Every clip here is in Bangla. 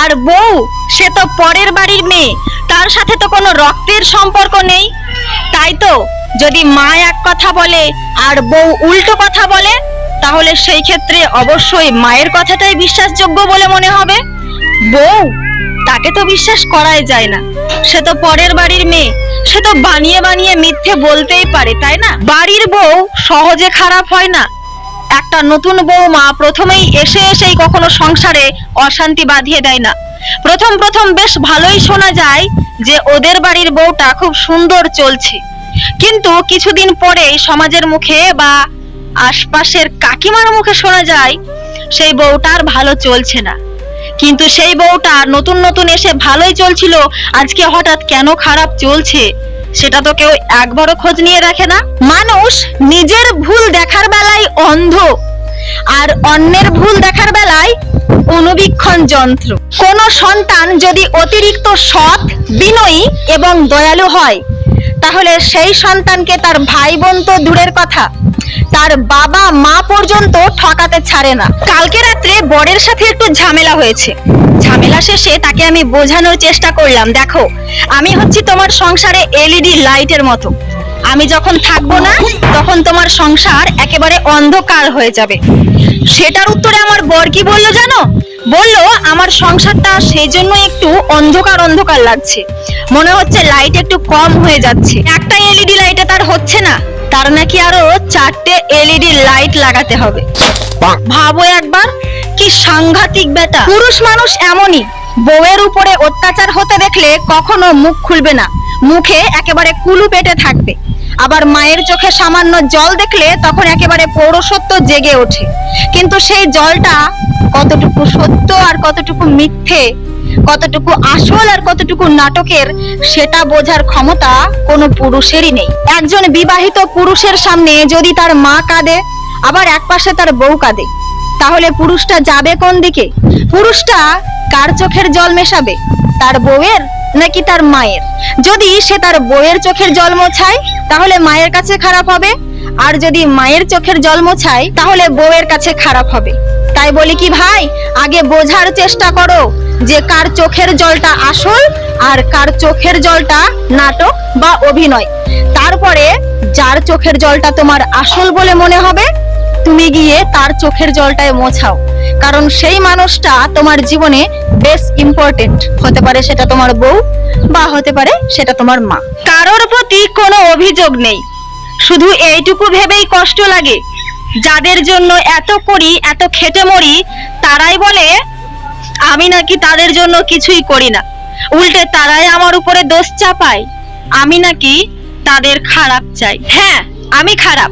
আর বউ, সে তো পরের বাড়ির মেয়ে, তার সাথে তো কোনো রক্তের সম্পর্ক নেই। তাই তো, যদি মা এক কথা বলে আর বউ উল্টো কথা বলে, তাহলে সেই ক্ষেত্রে অবশ্যই মায়ের কথাটাই বিশ্বাসযোগ্য বলে মনে হবে। বউ, তাকে তো বিশ্বাস করাই যায় না। সে তো পরের বাড়ির মেয়ে, সে তো বানিয়ে বানিয়ে মিথ্যে বলতেই পারে, তাই না? বাড়ির বউ সহজে খারাপ হয় না। একটা নতুন বৌমা প্রথমেই এসে এসেই কখনো সংসারে অশান্তি বাঁধিয়ে দেয় না। প্রথম প্রথম বেশ ভালোই শোনা যায় যে ওদের বাড়ির বউটা খুব সুন্দর চলছে। কিন্তু কিছুদিন পরেই সমাজের মুখে বা আশপাশের কাকিমার মুখে শোনা যায়, সেই বউটার ভালো চলছে না। কিন্তু সেই বউটা নতুন নতুন এসে ভালোই চলছিল, আজকে হঠাৎ কেন খারাপ চলছে সেটা তো কেউ একবারও খোঁজ নিয়ে রাখে না। মানুষ নিজের ভুল দেখার বেলায় অন্ধ, আর অন্যের ভুল দেখার বেলায় অনুবীক্ষণ যন্ত্র। কোন সন্তান যদি অতিরিক্ত সৎ, বিনয়ী এবং দয়ালু হয়, তাহলে সেই সন্তানকে তার ভাই বোন তো দূরের কথা। তার বাবা মা পর্যন্ত ঠকাতে ছাড়ে না। কালকে রাত্রে বরের সাথে একটু ঝামেলা হয়েছে। ঝামেলা শেষে তাকে আমি বোঝানোর চেষ্টা করলাম, দেখো, আমি হচ্ছি তোমার সংসারে এলইডি লাইটের মতো। আমি যখন থাকব না, তখন তোমার সংসার একেবারে অন্ধকার হয়ে যাবে। সেটার উত্তরে আমার বর কি বলল জানো? বলল, আমার সংসারটা সেই জন্য একটু অন্ধকার অন্ধকার লাগছে। মনে হচ্ছে লাইট একটু কম হয়ে যাচ্ছে। একটা এলইডি লাইটে তার হচ্ছে না। তার নাকি আরও চারটে এলইডি লাইট লাগাতে হবে। ভাবো একবার কি সাংঘাতিক বেটা পুরুষ মানুষ এমনই বউয়ের উপরে অত্যাচার হতে দেখলে কখনো মুখ খুলবে না। মুখে একেবারে কুলু পেটে থাকবে। আবার মায়ের চোখে সামান্য জল দেখলে তখন একেবারে পৌরসত্ব জেগে ওঠে। কিন্তু সেই জলটা কতটুকু সত্য আর কতটুকু মিথ্যে, কতটুকু আসল আর কতটুকু নাটকের, সেটা বোঝার ক্ষমতা কোনো পুরুষেরই নেই। একজন বিবাহিত পুরুষের সামনে যদি তার মা কাঁদে, আবার একপাশে তার বউ কাঁদে, তাহলে পুরুষটা যাবে কোন দিকে? পুরুষটা কার চোখের জল মেশাবে? তার বউয়ের? নাকি তার মায়ের? যদি সে তার বউয়ের চোখের জল মোছায়, তাহলে মায়ের কাছে খারাপ হবে। আর যদি মায়ের চোখের জল মোছায়, তাহলে বউয়ের কাছে খারাপ হবে। তাই বলি কি ভাই, আগে বোঝার চেষ্টা করো যে কার চোখের জলটা আসল আর কার চোখের জলটা নাটক বা অভিনয়। তারপরে যার চোখের জলটা তোমার আসল বলে মনে হবে তুমি গিয়ে তার চোখের জলটায় মোছাও। কারণ সেই মানুষটা তোমার জীবনে বেশ ইম্পর্টেন্ট হতে পারে সেটা তোমার বউ, বা হতে পারে সেটা তোমার মা। কারোর প্রতি কোনো অভিযোগ নেই। শুধু এইটুকু ভেবেই কষ্ট লাগে। যাদের জন্য এত করি, এত খেটে মরি, তারাই বলে, আমি নাকি তাদের জন্য কিছুই করি না। উল্টে তারাই আমার উপরে দোষ চাপায়। আমি নাকি তাদের খারাপ চাই। হ্যাঁ আমি খারাপ।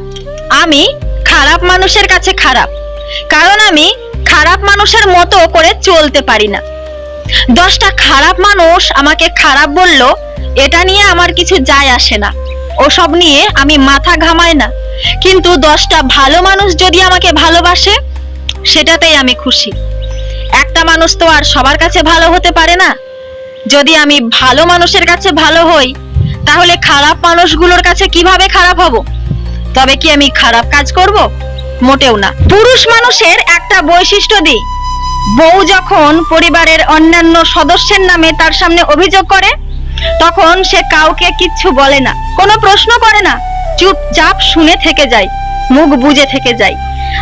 আমি খারাপ মানুষের কাছে খারাপ। কারণ আমি খারাপ মানুষের মতো করে চলতে পারি না। দশটা খারাপ মানুষ আমাকে খারাপ বলল, এটা নিয়ে আমার কিছু যায় আসে না। ওসব নিয়ে আমি মাথা ঘামাই না। কিন্তু দশটা ভালো মানুষ যদি আমাকে ভালোবাসে, সেটাতেই আমি খুশি। একটা মানুষ তো আর সবার কাছে ভালো হতে পারে না। যদি আমি ভালো মানুষের কাছে ভালো হই, তাহলে খারাপ মানুষগুলোর কাছে কীভাবে খারাপ হব? তবে কি আমি খারাপ কাজ করব? মোটেও না। পুরুষ মানুষের একটা বৈশিষ্ট্য দিই। বউ যখন পরিবারের অন্যান্য সদস্যের নামে তার সামনে অভিযোগ করে, তখন সে কাউকে কিচ্ছু বলে না, কোনো প্রশ্ন করে না। চুপচাপ শুনে থেকে যায়, মুখ বুজে থেকে যায়।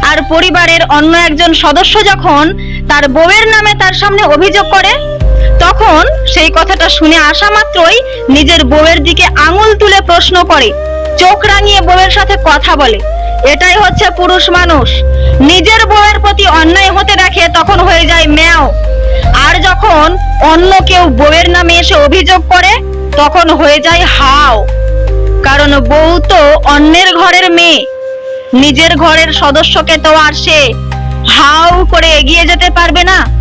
আর পরিবারের অন্য একজন সদস্য যখন তার বউয়ের নামে তার সামনে অভিযোগ করে, তখন সেই কথাটা শুনে আসা মাত্রই নিজের বউয়ের দিকে আঙুল তুলে প্রশ্ন করে চোখ রাঙিয়ে বউয়ের সাথে কথা বলে। এটাই হচ্ছে পুরুষ মানুষ। নিজের বউয়ের প্রতি অন্যায় হতে দেখে তখন হয়ে যায় ম্যাও। আর যখন অন্য কেউ বউয়ের নামে এসে অভিযোগ করে, তখন হয়ে যায় হাও। কারণ বউ তো অন্যের ঘরের মেয়ে। নিজের ঘরের সদস্যকে তো আর সে হাউ করে এগিয়ে যেতে পারবে না।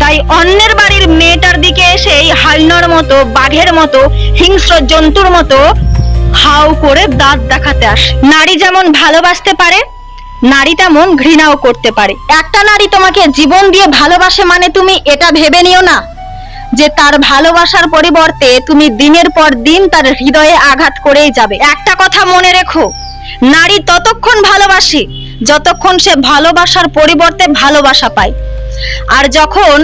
তাই অন্যের বাড়ির মেয়েটার দিকে এসেই হাইনার মতো, বাঘের মতো, হিংস্র জন্তুর মতো হাউ করে দাঁত দেখাতে আসে। নারী যেমন ভালোবাসতে পারে, নারী তেমন ঘৃণাও করতে পারে। একটা নারী তোমাকে জীবন দিয়ে ভালোবাসে মানে তুমি এটা ভেবে নিও না, যে তার ভালোবাসার পরিবর্তে তুমি দিনের পর দিন তার হৃদয়ে আঘাত করেই যাবে। একটা কথা মনে রেখো, নারী ততক্ষণ ভালোবাসে, যতক্ষণ সে ভালোবাসার পরিবর্তে ভালোবাসা পায়। আর যখন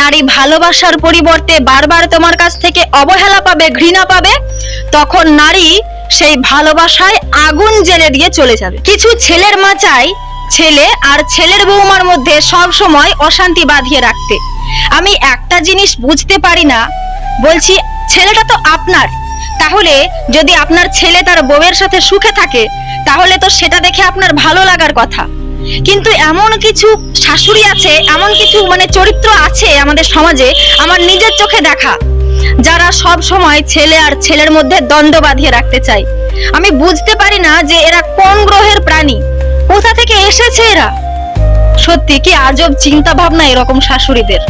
নারী ভালোবাসার পরিবর্তে বারবার তোমার কাছ থেকে অবহেলা পাবে, ঘৃণা পাবে, তখন নারী সেই ভালোবাসায় আগুন জেলে দিয়ে চলে যাবে। কিছু ছেলের মা চাই ছেলে আর ছেলের বৌমার মধ্যে সব সময় অশান্তি বাঁধিয়ে রাখতে। আমি একটা জিনিস বুঝতে পারি না, বলছি, ছেলেটা তো আপনার। তাহলে যদি আপনার ছেলে তার বউয়ের সাথে সুখে থাকে, তাহলে তো সেটা দেখে আপনার ভালো লাগার কথা। কিন্তু এমন কিছু শাশুড়ি আছে, এমন কিছু মানে চরিত্র আছে আমাদের সমাজে, আমার নিজের চোখে দেখা। যারা সব সময় ছেলে আর ছেলের মধ্যে দ্বন্দ্ব বাঁধিয়ে রাখতে চায়। আমি বুঝতে পারি না যে এরা কোন গ্রহের প্রাণী। কোথা থেকে এসেছে এরা? সত্যি কি আজব চিন্তা ভাবনা এরকম শাশুড়িদের?